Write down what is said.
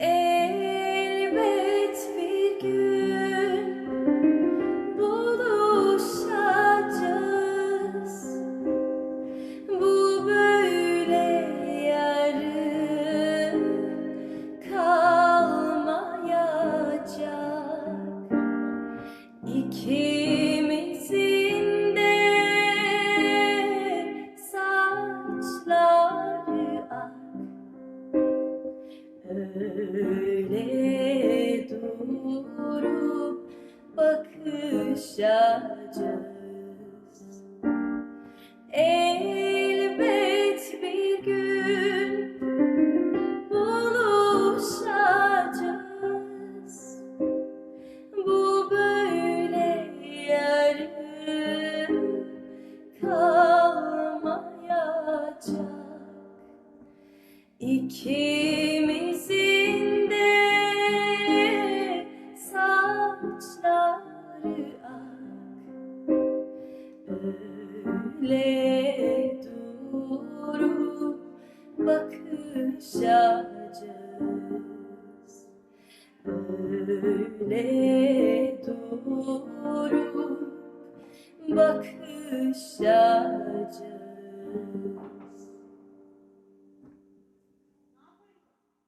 Elbet bir gün buluşacağız. Bu böyle yarım kalmayacak. Öyle durup bakışacağız. Elbet bir gün buluşacağız. Bu böyle yarım kalmayacak. İkimizin Öyle durup bakışacağız. Öyle durup bakışacağız